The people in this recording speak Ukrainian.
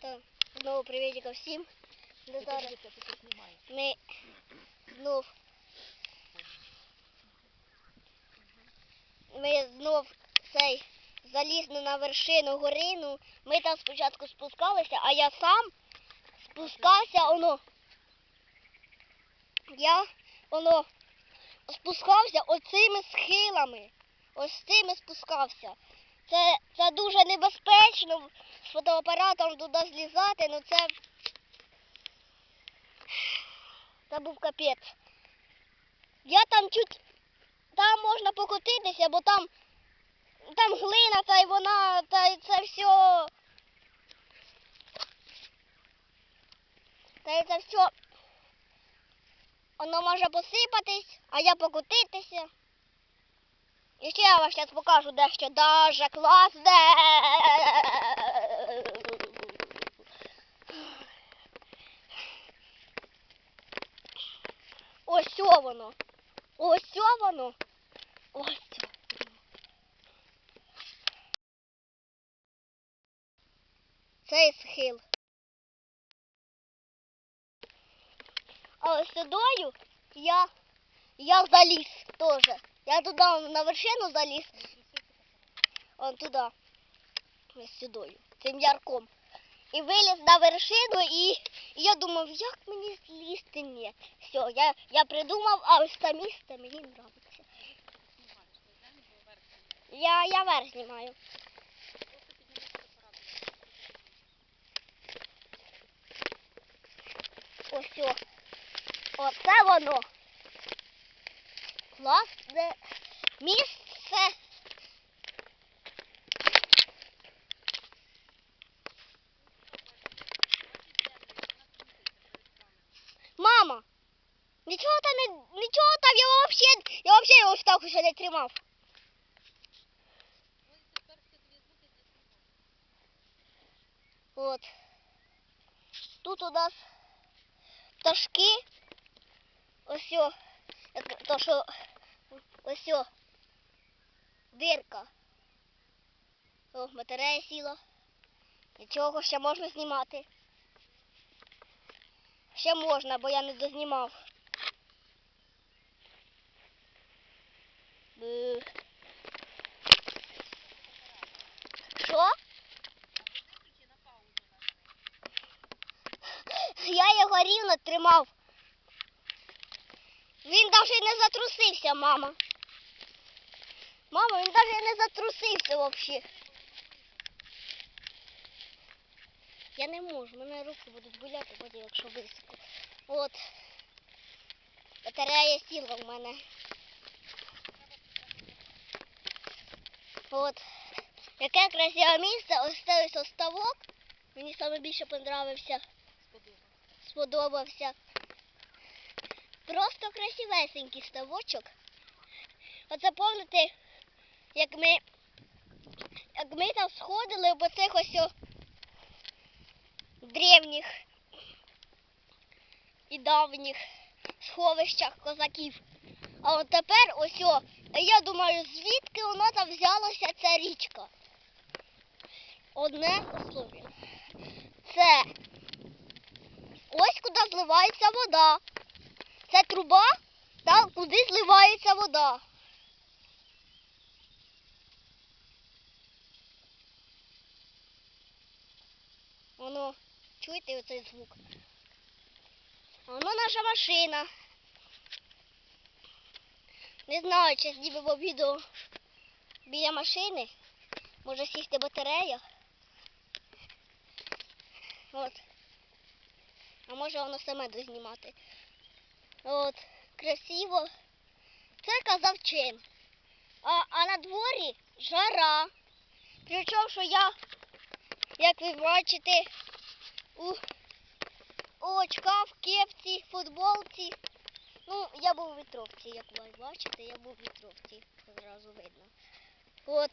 Так, знову привітика всім. Де зараз ми знов. Ми знов цей залізли на вершину горину. Ми там спочатку спускалися, а я сам спускався, воно. Я воно спускався оцими схилами. Ось цими спускався. Це, це дуже небезпечно з фотоапаратом туди злізати, ну це. Це був капець. Я там чуть. Там можна покотитися, бо там. Там глина, та й вона, та й це все. Та й це все. Воно може посипатись, а я покотитися. І ще я вам зараз покажу дещо дуже класне. Ось воно. Ось воно. Ось сьо. Цей схил. А ось сюдою я, я заліз теж. Я туди на вершину заліз. Он туди. Сюдою. Цим ярком. І виліз на вершину і, я думав, як мені злізти ні. Все, я, я придумав, а ось це місце мені подобається. Я, я верх знімаю. Ось. Оце воно. Класне місце. Мама, нічого там не нічого там я вообще я вообще його так ще не тримав. От. Тут у нас пташки. Ось о, як то що ось о, дирка. О, батарея сіла. Нічого, ще можна знімати. Ще можна, бо я не дознімав. Що? Я його рівно тримав. Він навіть не затрусився, мама. Мама, він навіть не затрусився взагалі. Я не можу, мене руки будуть гуляти потім, якщо високо. От. Батарея сіла в мене. От. Яке красиве місце, ось цей ось оставок. Мені саме більше подобався. Сподобався. Просто красивесенький ставочок. Оце пам'ятаєте, як ми, як ми там сходили по цих ось древніх і давніх сховищах козаків. А от тепер ось о, я думаю, звідки вона там взялася ця річка. Одне условие. Це ось куди зливається вода. Це труба, там куди зливається вода. Воно, чуєте оцей звук? А Воно наша машина. Не знаю, чи знімемо відео біля машини. Може сісти батарея. От. А може воно саме дознімати. От, красиво. Це казав чин. А, а на дворі жара. Причому, що я, як ви бачите, у, у очках, в кепці, футболці. Ну, я був у вітровці, як ви бачите, я був у вітровці, одразу видно. От.